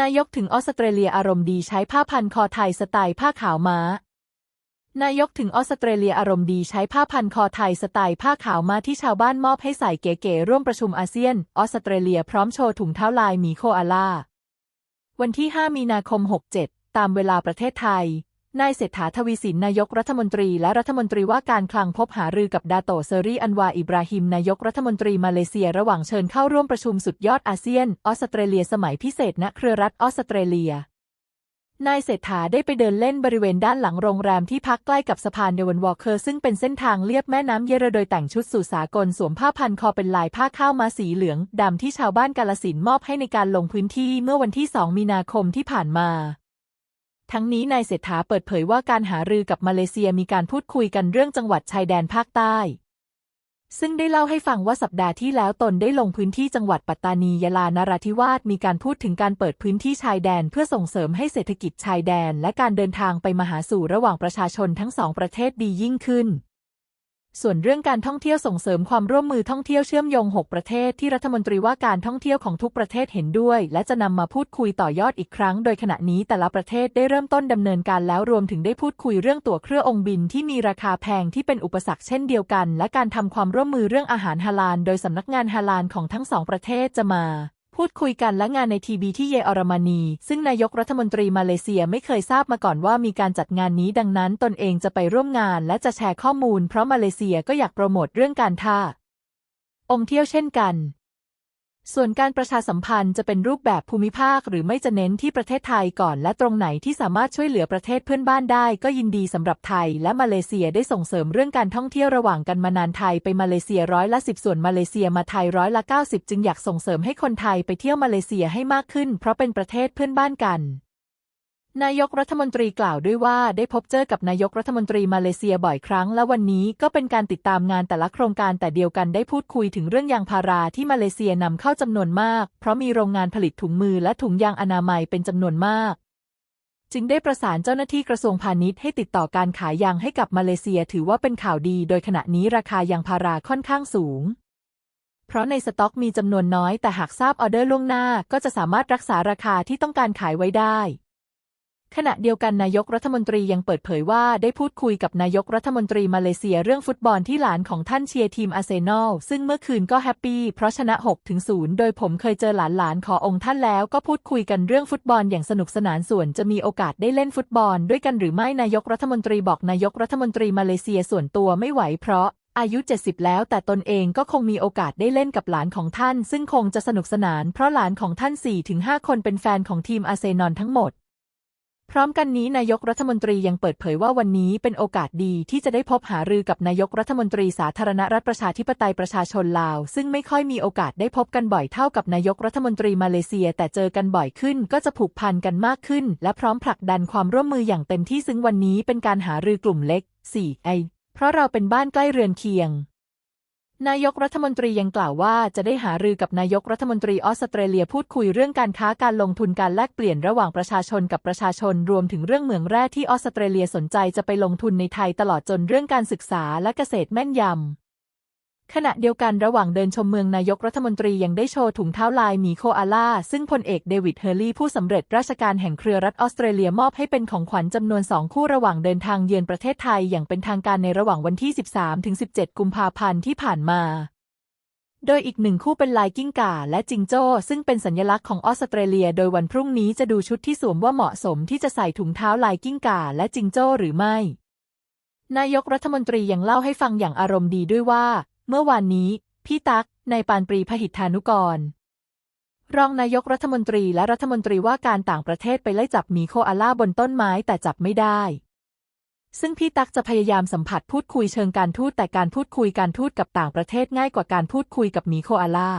นายกถึงออสเตรเลียอารมณ์ดีใช้ผ้าพันคอไทยสไตล์ผ้าขาวม้า นายกถึงออสเตรเลียอารมณ์ดีใช้ผ้าพันคอไทยสไตล์ผ้าขาวม้าที่ชาวบ้านมอบให้ใส่เก๋ๆร่วมประชุมอาเซียน ออสเตรเลียพร้อมโชว์ถุงเท้าลายหมีโคอาล่า วันที่ 5 มีนาคม 67 ตามเวลาประเทศไทย นายเศรษฐาทวีสินนายกรัฐมนตรีและรัฐมนตรีว่าการคลังพบหารือกับดาโตเซรีอันวาอิบราฮิมนายกรัฐมนตรีมาเลเซียระหว่างเชิญเข้าร่วมประชุมสุดยอดอาเซียน ออสเตรเลียสมัยพิเศษณเครือรัฐออสเตรเลีย นายเศรษฐาได้ไปเดินเล่นบริเวณด้านหลังโรงแรมที่พักใกล้กับสะพานเดวันวอลเคอร์ซึ่งเป็นเส้นทางเลียบแม่น้ำเยเรโดยแต่งชุดสู่สากลสวมผ้าพันคอเป็นลายผ้าข้าวมาสีเหลืองดำที่ชาวบ้านกาลสินมอบให้ในการลงพื้นที่เมื่อวันที่ 2 มีนาคมที่ผ่านมา ทั้งนี้นายเศรษฐาเปิดเผยว่าการหารือกับมาเลเซียมีการพูดคุยกันเรื่องจังหวัดชายแดนภาคใต้ ซึ่งได้เล่าให้ฟังว่าสัปดาห์ที่แล้วตนได้ลงพื้นที่จังหวัดปัตตานียะลานราธิวาสมีการพูดถึงการเปิดพื้นที่ชายแดนเพื่อส่งเสริมให้เศรษฐกิจชายแดน และการเดินทางไปมาหาสู่ระหว่างประชาชนทั้งสองประเทศดียิ่งขึ้น ส่วนเรื่องการท่องเที่ยวส่งเสริมความร่วมมือท่องเที่ยวเชื่อมโยง 6 ประเทศที่รัฐมนตรีว่าการท่องเที่ยวของทุกประเทศเห็นด้วย และจะนำมาพูดคุยต่อยอดอีกครั้ง โดยขณะนี้แต่ละประเทศได้เริ่มต้นดำเนินการแล้วรวมถึงได้พูดคุยเรื่องตั๋วเครื่ององบินที่มีราคาแพงที่เป็นอุปสรรคเช่นเดียวกัน และการทำความร่วมมือเรื่องอาหารฮาลาลโดยสำนักงานฮาลาลของทั้งสองประเทศจะมา พูดคุยกันและงานในทีบีที่เยอรมนี ซึ่งนายกรัฐมนตรีมาเลเซียไม่เคยทราบมาก่อนว่ามีการจัดงานนี้ดังนั้นตนเองจะไปร่วมงานและจะแชร์ข้อมูล เพราะมาเลเซียก็อยากโปรโมทเรื่องการท่า องเที่ยวเช่นกัน ส่วนการประชาสัมพันธ์จะเป็นรูปแบบภูมิภาค หรือไม่จะเน้นที่ประเทศไทยก่อน และตรงไหนที่สามารถช่วยเหลือประเทศเพื่อนบ้านได้ ก็ยินดีสำหรับไทย และมาเลเซียได้ส่งเสริมเรื่องการท่องเที่ยวระหว่างกันมานานไทยไปมาเลเซียร้อยละสิบส่วนมาเลเซียมาไทยร้อยละเก้าสิบจึงอยากส่งเสริมให้คนไทยไปเที่ยวมาเลเซียให้มากขึ้น เพราะเป็นประเทศเพื่อนบ้านกัน นายกรัฐมนตรีกล่าวด้วยว่าได้พบเจอกับนายกรัฐมนตรีมาเลเซียบ่อยครั้ง และวันนี้ก็เป็นการติดตามงานแต่ละโครงการแต่เดียวกันได้พูดคุยถึงเรื่องยางพาราที่มาเลเซียนำเข้าจำนวนมาก เพราะมีโรงงานผลิตถุงมือและถุงยางอนามัยเป็นจำนวนมาก จึงได้ประสานเจ้าหน้าที่กระทรวงพาณิชย์ให้ติดต่อการขายยางให้กับมาเลเซียถือว่าเป็นข่าวดี โดยขณะนี้ราคายางพาราค่อนข้างสูงเพราะในสต็อกมีจำนวนน้อยแต่หากทราบออเดอร์ล่วงหน้าก็จะสามารถรักษาราคาที่ต้องการขายไว้ได้ ขณะเดียวกันนายกรัฐมนตรียังเปิดเผยว่าได้พูดคุยกับนายกรัฐมนตรีมาเลเซียเรื่องฟุตบอลที่หลานของท่านเชียร์ทีมอาร์เซนอลซึ่งเมื่อคืนก็แฮปปี้เพราะชนะ6ถึง0โดยผมเคยเจอหลานๆขอองค์ท่านแล้วก็พูดคุยกันเรื่องฟุตบอลอย่างสนุกสนานส่วนจะมีโอกาสได้เล่นฟุตบอลด้วยกันหรือไม่นายกรัฐมนตรีบอกนายกรัฐมนตรีมาเลเซียส่วนตัวไม่ไหวเพราะอายุ 70 แล้วแต่ตนเองก็คงมีโอกาสได้เล่นกับหลานของท่าน ซึ่งคงจะสนุกสนานเพราะหลานของท่าน 4-5 คนเป็นแฟนของทีมอาร์เซนอลทั้งหมด พร้อมกันนี้นายกรัฐมนตรียังเปิดเผยว่าวันนี้เป็นโอกาสดีที่จะได้พบหารือกับนายกรัฐมนตรีสาธารณรัฐประชาธิปไตยประชาชนลาว ซึ่งไม่ค่อยมีโอกาสได้พบกันบ่อยเท่ากับนายกรัฐมนตรีมาเลเซีย แต่เจอกันบ่อยขึ้นก็จะผูกพันกันมากขึ้น และพร้อมผลักดันความร่วมมืออย่างเต็มที่ซึ่งวันนี้เป็นการหารือกลุ่มเล็ก4ไอเพราะเราเป็นบ้านใกล้เรือนเคียง นายกรัฐมนตรียังกล่าวว่าจะได้หารือกับนายกรัฐมนตรีออสเตรเลียพูดคุยเรื่องการค้าการลงทุนการแลกเปลี่ยนระหว่างประชาชนกับประชาชนรวมถึงเรื่องเหมืองแร่ที่ออสเตรเลียสนใจจะไปลงทุนในไทยตลอดจนเรื่องการศึกษาและเกษตรแม่นยำ ขณะเดียวกันระหว่างเดินชมเมืองนายกรัฐมนตรียังได้โชว์ถุงเท้าลายหมีโคอาล่า ซึ่งพลเอกเดวิดเฮอร์ลีย์ผู้สำเร็จราชการแห่งเครือรัฐออสเตรเลียมอบให้เป็นของขวัญจำนวนสองคู่ระหว่างเดินทางเยือนประเทศไทยอย่างเป็นทางการในระหว่างวันที่ 13-17 กุมภาพันธ์ที่ผ่านมาโดยอีกหนึ่งคู่เป็นลายกิ้งก่าและจิงโจ้ ซึ่งเป็นสัญลักษณ์ของออสเตรเลีย โดยวันพรุ่งนี้จะดูชุดที่สวมว่าเหมาะสมที่จะใส่ถุงเท้าลายกิ้งก่าและจิงโจ้หรือไม่ นายกรัฐมนตรียังเล่าให้ฟังอย่างอารมณ์ดีด้วยว่า เมื่อวานนี้ พี่ตั๊กในปานปรีพหิทธานุกร รองนายกรัฐมนตรีและรัฐมนตรีว่าการต่างประเทศไปไล่จับหมีโคอาล่าบนต้นไม้แต่จับไม่ได้ ซึ่งพี่ตั๊กจะพยายามสัมผัสพูดคุยเชิงการทูตแต่การพูดคุยการทูตกับต่างประเทศง่ายกว่าการพูดคุยกับหมีโคอาล่า